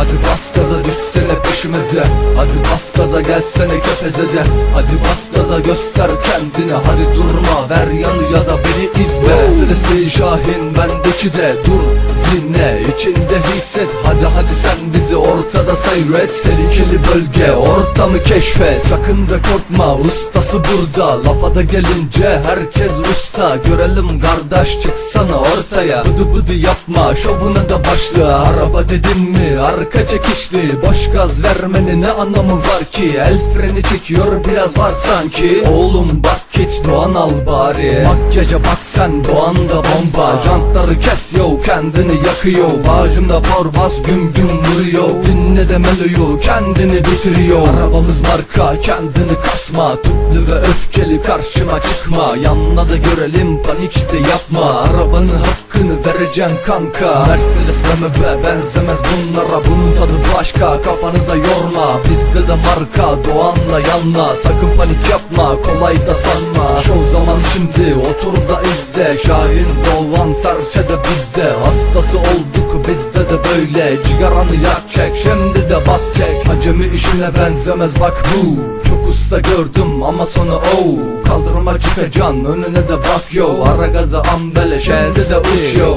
Hadi bas gaza düşsene peşimize Hadi bas gaza gelsene kefezede Hadi bas gaza göster kendini Hadi durma ver yanı ya da beni izle. Sırası Şahin bendeki de. Dur dinle içinde hisset. Hadi hadi sen bizi ortada seyret. Tehlikeli bölge ortamı keşfet Sakın da korkma ustası burada. Lafa da gelince herkes usta. Görelim kardeş çıksana ortaya. Bıdı bıdı yapma şovuna da başla. Araba dedim mi arka çekişli. Boş gaz vermenin ne anlamı var ki? El freni çekiyor biraz var sanki. Oğlum bak git Doğan al bari. Makyaja bak sen Doğan da bomba. Jantları kes yo kendini yakıyor. Bağcımda bas güm güm vuruyor. Dinle de meloyu kendini bitiriyor. Arabamız marka kendini kasma. Tüplü ve öfkeli karşıma çıkma. Yanına da görelim panik de yapma. Arabanın hakkını vereceğim kanka. Mercedes BMW benzemez bunlara Bunun tadı başka. Kafanı da yorma Bizde de marka. Doğan'la yanma Sakın panik yapma kolay da sanma. Şov zaman şimdi otur da izle. Şahin Doğan serçe de bizde. Hastası olduk bizde de böyle. Cigaranı yak çek şimdi de bas çek. Acemi işine benzemez bak bu Çok usta gördüm ama sonu oh. Kaldırıma çıkacaksın önüne de bak yo. Ara gaza ambele şimdi de uç yo.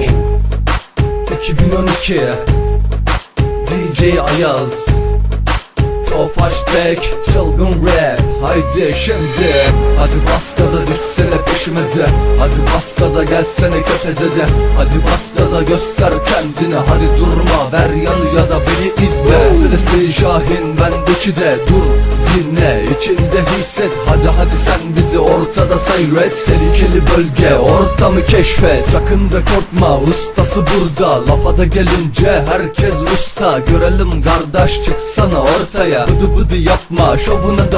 2012 DJ Ayaz. Tofaş tek çılgın rap. Haydi şimdi. Hadi bas gaza düşsene peşime de. Hadi bas gaza gelsene köpezede Hadi bas gaza göster kendini Hadi durma ver yanı ya da beni izle. Meselesi Şahin bendeki de Dur dinle içinde hisset. Hadi hadi sen bizi ortada seyret. Tehlikeli bölge ortamı keşfet. Sakın da korkma ustası burada. Lafa da gelince herkes usta. Görelim kardeş çıksana ortaya. Bıdı bıdı yapma şovuna da